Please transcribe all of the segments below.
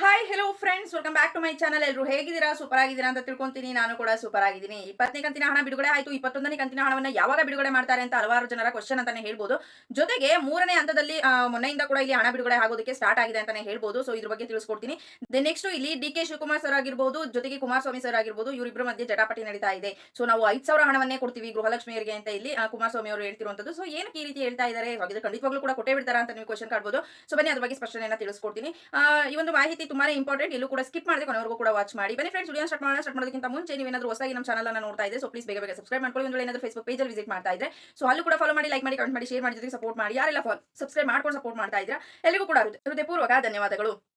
Hi hello friends welcome back to my channel ಎಲ್ಲರೂ ಹೇಗಿದ್ದೀರಾ? Super ಆಗಿದ್ದೀರಾ ಅಂತ ತಿಳ್ಕೊಂತೀನಿ. ನಾನು ಕೂಡ ಸೂಪರ್ ಆಗಿದ್ದೀನಿ ಇಪ್ಪತ್ತನೇ ಕಂತಿನ ಹಣ ಬಿಡುಗಡೆ ಆಯಿತು. ಇಪ್ಪತ್ತೊಂದನೇ ಕಂತಿನ ಹಣವನ್ನು ಯಾವಾಗ ಬಿಡುಗಡೆ ಮಾಡ್ತಾರೆ ಅಂತ ಹಲವಾರು ಜನರ ಕ್ವಶನ್ ಅಂತಾನೆ ಹೇಳ್ಬೋದು. ಜೊತೆಗೆ ಮೂರನೇ ಹಂತದಲ್ಲಿ ಮೊನ್ನೆಯಿಂದ ಕೂಡ ಇಲ್ಲಿ ಹಣ ಬಿಡುಗಡೆ ಆಗೋದಕ್ಕೆ ಸ್ಟಾರ್ಟ್ ಆಗಿದೆ ಅಂತಾನೆ ಹೇಳ್ಬೋದು. ಸೊ ಇದ್ರ ಬಗ್ಗೆ ತಿಳಿಸ್ಕೊಡ್ತೀನಿ. ದೆನ್ ನೆಕ್ಸ್ಟ್ ಇಲ್ಲಿ ಡಿ ಕೆ ಶಿವಕುಮಾರ್ ಸರ್ ಆಗಿರ್ಬೋದು, ಜೊತೆಗೆ ಕುಮಾರಸ್ವಾಮಿ ಸರ್ ಆಗಿರ್ಬೋದು ಇವರಿಬ್ಬರ ಮಧ್ಯೆ ಜಟಾಪಟಿ ನಡೀತಾ ಇದೆ. ಸೊ ನಾವು ಐದು ಸಾವಿರ ಹಣವನ್ನೇ ಕೊಡ್ತೀವಿ ಗೃಹಲಕ್ಷ್ಮಿಯರಿಗೆ ಅಂತ ಇಲ್ಲಿ ಕುಮಾರಸ್ವಾಮಿ ಅವರು ಹೇಳ್ತಿರುವಂತದ್ದು. ಸೊ ಏನಕ್ಕೆ ಈ ರೀತಿ ಹೇಳ್ತಾ ಇದ್ದಾರೆ ಖಂಡಿತವಾಗ್ಲೂ ಕೂಡ ಕೊಟ್ಟೇ ಬಿಡ್ತಾರೆ ಅಂತ ನೀವು ಕ್ವಶನ್ ಕಾಡ್ಬೋದು. ಸೊ ಬನ್ನಿ ಅದ್ರ ಬಗ್ಗೆ ಸ್ಪಷ್ಟನೆಯನ್ನು ತಿಳಿಸ್ಕೊಡ್ತೀನಿ. ಈ ಒಂದು ಮಾಹಿತಿ ತುಂಬಾನೇ ಇಂಪಾರ್ಟೆಂಟ್ ಎಲ್ಲೂ ಕೂಡ ಸ್ಕಿಪ್ ಮಾಡಿದೆ ಕೊನೆವರೆಗೂ ಕೂಡ ವಾಚ್ ಮಾಡಿ. ಬನ್ನಿ ಫ್ರೆಂಡ್ಸ್ ವಿಡಿಯೋ ಸ್ಟಾರ್ಟ್ ಮಾಡೋಣ. ಸ್ಟಾರ್ಟ್ ಮಾಡೋದಕ್ಕಿಂತ ಮುಂಚೆ ನೀವೇನಾದ್ರೂ ಹೊಸದಾಗಿ ನಮ್ಮ ಚಾನಲ್ ನೋಡ್ತಾ ಇದ್ರೆ ಸೊ ಪ್ಲೀಸ್ ಬೇಗ ಬೇಗ ಸಬ್ಸ್ಕ್ರೈಬ್ ಮಾಡ್ಕೊಳ್ಳಿ. ಒಂದು ಏನಾದರೂ ಫೇಸ್ಬುಕ್ ಪೇಜಲ್ಲಿ ವಿಸಿಟ್ ಮಾಡ್ತಾ ಇದ್ರೆ ಸೊ ಅಲ್ಲೂ ಕೂಡ ಫಾಲೋ ಮಾಡಿ ಲೈಕ್ ಮಾಡಿ ಕಮೆಂಟ್ ಮಾಡಿ ಶೇರ್ ಮಾಡಿ ಜೊತೆಗೆ ಸಪೋರ್ಟ್ ಮಾಡಿ. ಯಾರೆಲ್ಲ ಸಬ್ಸ್ಕ್ರೈಬ್ ಮಾಡ್ಕೊಂಡು ಸಪೋರ್ಟ್ ಮಾಡ್ತಾ ಇದ್ರೆ ಎಲ್ಲರಿಗೂ ಕೂಡ ಹೃದಯ- ಹೃದಯಪೂರ್ವಕ ಧನ್ಯವಾದಗಳು.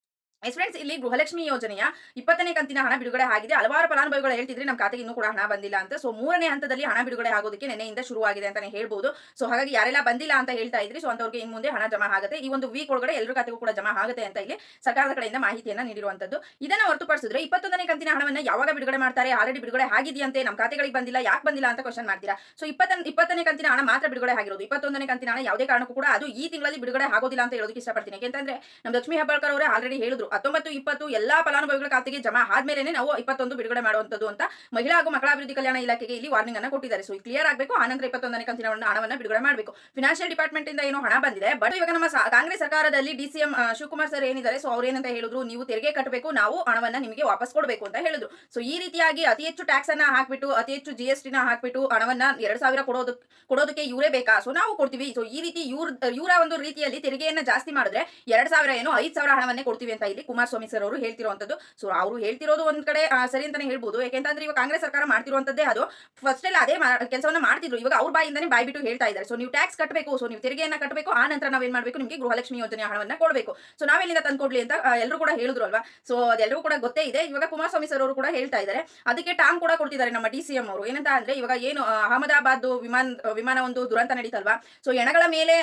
ಎಸ್ ಫ್ರೆಂಡ್ಸ್ ಇಲ್ಲಿ ಗೃಹಲಕ್ಷ್ಮಿ ಯೋಜನೆಯ ಇಪ್ಪತ್ತನೇ ಕಂತಿನ ಹಣ ಬಿಡುಗಡೆ ಆಗಿದೆ. ಹಲವಾರು ಫಲಾನುಭವಿಗಳು ಹೇಳ್ತಿದ್ರೆ ನಮ್ಮ ಖಾತೆಗೆ ಇನ್ನೂ ಕೂಡ ಹಣ ಬಂದಿಲ್ಲ ಅಂತ. ಸೊ ಮೂರನೇ ಹಂತದಲ್ಲಿ ಹಣ ಬಿಡುಗಡೆ ಆಗೋದಕ್ಕೆ ನೆನೆಯಿಂದ ಶುರುವಾಗಿದೆ ಅಂತಾನೆ ಹೇಳ್ಬೋದು. ಸೊ ಹಾಗಾಗಿ ಯಾರೆಲ್ಲ ಬಂದಿಲ್ಲ ಅಂತ ಹೇಳ್ತಾ ಇದ್ರಿ ಸೊ ಅಂತವ್ರಿಗೆ ಇನ್ನು ಮುಂದೆ ಹಣ ಜಮಾ ಆಗುತ್ತೆ. ಈ ಒಂದು ವೀಕ್ ಒಳಗಡೆ ಎಲ್ಲರ ಖಾತೆಗೂ ಕೂಡ ಜಮಾ ಆಗುತ್ತೆ ಅಂತ ಇಲ್ಲಿ ಸರ್ಕಾರದ ಕಡೆಯಿಂದ ಮಾಹಿತಿಯನ್ನ ನೀಡಿರುವಂತದ್ದು. ಇದನ್ನ ಹೊರತುಪಡಿಸಿದ್ರೆ ಇಪ್ಪತ್ತೊಂದನೇ ಕಂತಿನ ಹಣವನ್ನ ಯಾವಾಗ ಬಿಡುಗಡೆ ಮಾಡ್ತಾರೆ ಆಲ್ರೆಡಿ ಬಿಡುಗಡೆ ಆಗಿದೆಯಂತೆ ನಮ್ಮ ಖಾತೆಗಳಿಗೆ ಬಂದಿಲ್ಲ, ಯಾಕೆ ಬಂದಿಲ್ಲ ಅಂತ ಕ್ವಶನ್ ಮಾಡ್ತೀರಾ? ಸೊ ಇಪ್ಪತ್ತ, ಇಪ್ಪತ್ತನೇ ಕಂತಿನ ಹಣ ಮಾತ್ರ ಬಿಡುಗಡೆ ಆಗಿರೋದು. ಇಪ್ಪತ್ತೊಂದನೇ ಕಂತಿನ ಹಣ ಯಾವುದೇ ಕಾರಣಕ್ಕೂ ಕೂಡ ಅದು ಈ ತಿಂಗಳಲ್ಲಿ ಬಿಡುಗಡೆ ಆಗೋದಿಲ್ಲ ಅಂತ ಹೇಳೋದಕ್ಕೆ ಇಷ್ಟಪಡ್ತೀನಿ. ಯಾಕೆಂತಂದ್ರೆ ನಮ್ಮ ಲಕ್ಷ್ಮೀ ಹೆಬ್ಬಾಳ್ಕರ್ ಅವರೇ ಆಲ್ರೆಡಿ ಹೇಳಿದ್ರು ಹತ್ತೊಂಬತ್ತು, ಇಪ್ಪತ್ತು ಎಲ್ಲಾ ಫಲಾನುಭವಿಗಳ ಖಾತೆಗೆ ಜಮಾ ಆದ್ಮೇಲೆ ನಾವು ಇಪ್ಪತ್ತೊಂದು ಬಿಡುಗಡೆ ಮಾಡುವಂತದ್ದು ಅಂತ ಮಹಿಳಾ ಹಾಗೂ ಮಕ್ಕಳ ಅಭಿವೃದ್ಧಿ ಕಲ್ಯಾಣ ಇಲಾಖೆಗೆ ಇಲ್ಲಿ ವಾರ್ನಿಂಗ್ ಅನ್ನ ಕೊಟ್ಟಿದ್ದಾರೆ. ಸೊ ಕ್ಲಿಯರ್ ಆಗಬೇಕು? ಆನಂತರ ಇಪ್ಪತ್ತೊಂದನೇ ಕಂತಿನ ಹಣ- ಹಣವನ್ನ ಬಿಡುಗಡೆ ಮಾಡಬೇಕು. ಫಿನಾನ್ಷಿಯಲ್ ಡಿಪಾರ್ಟ್ಮೆಂಟ್ ಇಂದ ಏನೋ ಹಣ ಬಂದಿದೆ. ಬಟ್ ಇವಾಗ ನಮ್ಮ ಕಾಂಗ್ರೆಸ್ ಸರ್ಕಾರದಲ್ಲಿ ಡಿ ಸಿಎಂ ಶಿವಕುಮಾರ್ ಸರ್ ಏನಿದ್ದಾರೆ? ಸೊ ಅವ್ರು ಏನಂತ ಹೇಳಿದ್ರು? ನೀವು ತೆರಿಗೆ ಕಟ್ಟಬೇಕು, ನಾವು ಹಣವನ್ನ ನಿಮಗೆ ವಾಪಸ್ ಕೊಡಬೇಕು ಅಂತ ಹೇಳಿದ್ರು. ಸೊ ಈ ರೀತಿಯಾಗಿ ಅತಿ ಹೆಚ್ಚು ಟ್ಯಾಕ್ಸ್ ಅನ್ನ ಹಾಕ್ಬಿಟ್ಟು, ಅತಿ ಹೆಚ್ಚು ಜಿ ಎಸ್ ಟಿನ ಹಾಕ್ಬಿಟ್ಟು ಹಣವನ್ನ ಎರಡ್ ಸಾವಿರ ಕೊಡೋದು ಕೊಡೋದಕ್ಕೆ ಇವರೇ ಬೇಕಾ? ಸೊ ನಾವು ಕೊಡ್ತೀವಿ. ಸೊ ಈ ರೀತಿ ಇವ್ರ ಇವರ ಒಂದು ರೀತಿಯಲ್ಲಿ ತೆರಿಗೆಯನ್ನ ಜಾಸ್ತಿ ಮಾಡಿದ್ರೆ ಎರಡ್ ಸಾವಿರ ಏನೋ ಐದ್ ಸಾವಿರ ಹಣವನ್ನೇ ಕೊಡ್ತೀವಿ ಅಂತ ಇಲ್ಲಿ ಕುಮಾರಸ್ವಾಮಿ ಸರ್ ಅವರು ಹೇಳ್ತಿರುವಂತದ್ದು ಸೊ ಅವರು ಹೇಳ್ತಿರೋದು ಒಂದ್ ಕಡೆ ಸರಿ ಅಂತಾನೆ ಹೇಳ್ಬೋದು. ಯಾಕೆಂತಂದ್ರೆ ಇವಾಗ ಕಾಂಗ್ರೆಸ್ ಸರ್ಕಾರ ಮಾಡ್ತಿರುವಂತದ್ದೇ ಅದು. ಫಸ್ಟ್ ಎಲ್ಲ ಅದೇ ಕೆಲಸವನ್ನ ಮಾಡ್ತಿದ್ರು. ಇವಾಗ ಅವ್ರ ಬಾಯಿಂದಾನೆ ಬಾಯ್ ಬಿಟ್ಟು ಹೇಳ್ತಾ ಇದ್ದಾರೆ. ಸೊ ನೀವು ಟ್ಯಾಕ್ಸ್ ಕಟ್ಟಬೇಕು ಸೊ ನೀವು ತೆರಿಗೆಯನ್ನ ಕಟ್ಟಬೇಕು ಆ ನಂತರ ನಾವೇನ್ ಮಾಡಬೇಕು? ನಿಮಗೆ ಗೃಹಲಕ್ಷ್ಮಿ ಯೋಜನೆ ಹಣವನ್ನ ಕೊಡಬೇಕು. ಸೊ ನಾವೆಲ್ಲಿಂದ ತಂದ್ಕೊಡ್ಲಿ ಅಂತ ಎಲ್ಲರೂ ಕೂಡ ಹೇಳಿದ್ರು ಅಲ್ವಾ? ಸೊ ಅದೆಲ್ಲರೂ ಕೂಡ ಗೊತ್ತೇ ಇದೆ. ಇವಾಗ ಕುಮಾರಸ್ವಾಮಿ ಸರ್ ಅವರು ಕೂಡ ಹೇಳ್ತಾ ಇದ್ದಾರೆ. ಅದಕ್ಕೆ ಟಾಂಗ್ ಕೂಡ ಕೊಡ್ತಿದ್ದಾರೆ ನಮ್ಮ ಡಿ ಸಿ ಅವರು. ಏನಂತ ಅಂದ್ರೆ ಇವಾಗ ಏನು ಅಹಮದಾಬಾದ್ ವಿಮಾನ ವಿಮಾನ ಒಂದು ದುರಂತ ನಡೀತಲ್ವಾ? ಸೊ ಎಣಗಳ ಮೇಲೆ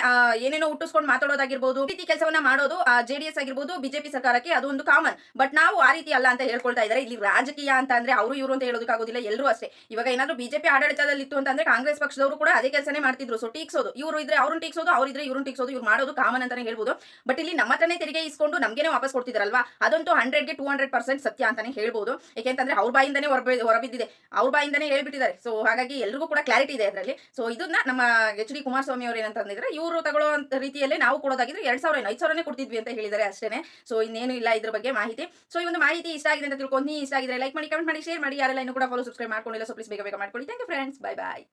ಏನೇನೋ ಹುಟ್ಟಿಸ್ಕೊಂಡು ಮಾತಾಡೋದಾಗಿರ್ಬೋದು. ರೀತಿ ಕೆಲಸವನ್ನ ಮಾಡೋದು ಜೆಡಿಎಸ್ ಆಗಿರ್ಬೋದು ಬಿಜೆಪಿ ಸರ್ಕಾರಕ್ಕೆ ಅದು ಒಂದು ಕಾಮನ್. ಬಟ್ ನಾವು ಆ ರೀತಿ ಅಲ್ಲ ಅಂತ ಹೇಳ್ಕೊಳ್ತಾ ಇದ್ದಾರೆ ಇಲ್ಲಿ ರಾಜಕೀಯ ಅಂತ ಅಂದ್ರೆ ಅವರು ಇವರು ಅಂತ ಹೇಳೋದಕ್ಕಾಗೋದಿಲ್ಲ ಎಲ್ಲರೂ ಅಷ್ಟೇ. ಇವಾಗ ಏನಾದ್ರು ಬಿಜೆಪಿ ಆಡಳಿತದಲ್ಲಿ ಇತ್ತು ಅಂತಂದ್ರೆ ಕಾಂಗ್ರೆಸ್ ಪಕ್ಷದವರು ಕೂಡ ಅದೇ ಕೆಲಸನೇ ಮಾಡ್ತಿದ್ರು. ಸೊ ಟೀಕ್ಸೋದು. ಇವರು ಇದ್ರೆ ಅವ್ರನ್ನ ಟೀಕ್ಸೋದು ಅವ್ರಿದ್ರೆ ಇವ್ರನ್ನ ಟೀಕ್ಸೋದು, ಇವ್ರು ಮಾಡೋದು ಕಾಮನ್ ಅಂತಾನೆ ಹೇಳ್ಬೋದು. ಬಟ್ ಇಲ್ಲಿ ನಮ್ಮ ಹತ್ರನೇ ತೆರಿಗೆ ಇಸ್ಕೊಂಡು ನಮ್ಗೇನೆ ವಾಪಸ್ ಕೊಡ್ತಿದ್ರಲ್ವಾ? ಅದಂತೂ ಹಂಡ್ರೆಡ್ಗೆ ಟೂ ಹಂಡ್ರೆಡ್ ಪರ್ಸೆಂಟ್ ಸತ್ಯ ಅಂತಾನೆ ಹೇಳ್ಬೋದು. ಯಾಕೆಂತಂದ್ರೆ ಅವ್ರ ಬಾಯಿಂದನೇ ಹೊರಬಿ, ಹೊರಬಿದ್ದಿದೆ. ಅವ್ರ ಬಾಯಿಂದಾನೆ ಹೇಳ್ಬಿಟ್ಟಿದ್ದಾರೆ. ಸೊ ಹಾಗಾಗಿ ಎಲ್ರಿಗೂ ಕೂಡ ಕ್ಲಾರಿಟಿ ಇದೆ ಅದರಲ್ಲಿ. ಸೊ ಇದನ್ನ ನಮ್ಮ ಎಚ್ ಡಿ ಕುಮಾರಸ್ವಾಮಿ ಅವರು ಏನಂತಂದಿದ್ರೆ ಇವರು ತಗೊಳ್ಳೋ ರೀತಿಯಲ್ಲೇ ನಾವು ಕೊಡೋದಾಗಿದ್ರೆ ಎರಡ್ ಸಾವಿರ ಐದು ಸಾವಿರನೇ ಕೊಡ್ತಿದ್ವಿ ಅಂತ ಹೇಳಿದ್ದಾರೆ ಅಷ್ಟೇ ಸೊ ಇನ್ನೇನು ಇಲ್ಲ ಇದ್ರ ಬಗ್ಗೆ ಮಾಹಿತಿ. ಸೊ ಈ ಒಂದು ಮಾಹಿತಿ ಇಷ್ಟ ಆಗಿದೆ ಅಂತ ತಿಳ್ಕೊಂಡು ಇಷ್ಟ ಆಗಿದ್ರೆ ಲೈಕ್ ಮಾಡಿ ಕಮೆಂಟ್ ಮಾಡಿ ಶೇರ್ ಮಾಡಿ. ಯಾರೆಲ್ಲ ಇನ್ನೂ ಕೂಡ ಫಾಲೋ ಸಬ್ಸ್ಕ್ರೈಬ್ ಮಾಡ್ಕೊಂಡಿಲ್ಲ ಸೊ ಪ್ಲೀಸ್ ಬೇಗ ಬೇಗ ಮಾಡ್ಕೊಳ್ಳಿ. Thank you friends bye bye